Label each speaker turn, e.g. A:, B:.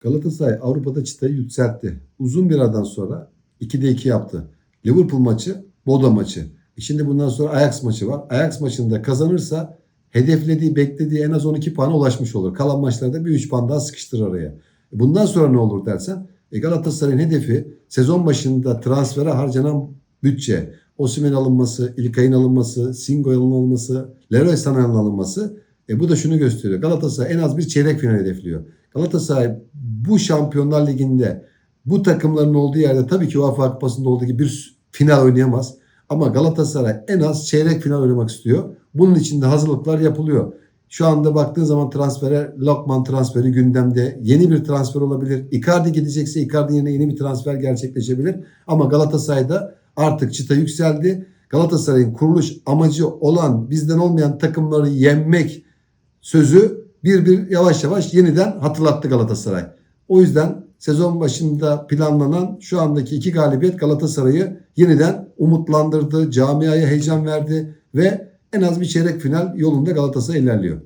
A: Galatasaray Avrupa'da çıtayı yükseltti. Uzun bir aradan sonra 2'de 2 yaptı. Liverpool maçı, Bodo maçı. E Şimdi bundan sonra Ajax maçı var. Ajax maçında kazanırsa hedeflediği, beklediği en az 12 puana ulaşmış olur. Kalan maçlarda bir 3 puan daha sıkıştır araya. E Bundan sonra ne olur dersen e Galatasaray'ın hedefi sezon başında transfere harcanan bütçe. Osimhen alınması, İlkay'ın alınması, Singo'nun alınması, Leroy Sanay'ın alınması. E bu da şunu gösteriyor. Galatasaray en az bir çeyrek final hedefliyor. Galatasaray bu Şampiyonlar Ligi'nde bu takımların olduğu yerde tabii ki UEFA Kupası'nda olduğu gibi bir final oynayamaz. Ama Galatasaray en az çeyrek final oynamak istiyor. Bunun için de hazırlıklar yapılıyor. Şu anda baktığın zaman transfere Lokman transferi gündemde. Yeni bir transfer olabilir. Icardi gidecekse Icardi yerine yeni bir transfer gerçekleşebilir. Ama Galatasaray'da artık çıta yükseldi. Galatasaray'ın kuruluş amacı olan bizden olmayan takımları yenmek sözü bir bir yavaş yavaş yeniden hatırlattı Galatasaray. O yüzden sezon başında planlanan şu andaki iki galibiyet Galatasaray'ı yeniden umutlandırdı, camiaya heyecan verdi ve en az bir çeyrek final yolunda Galatasaray ilerliyor.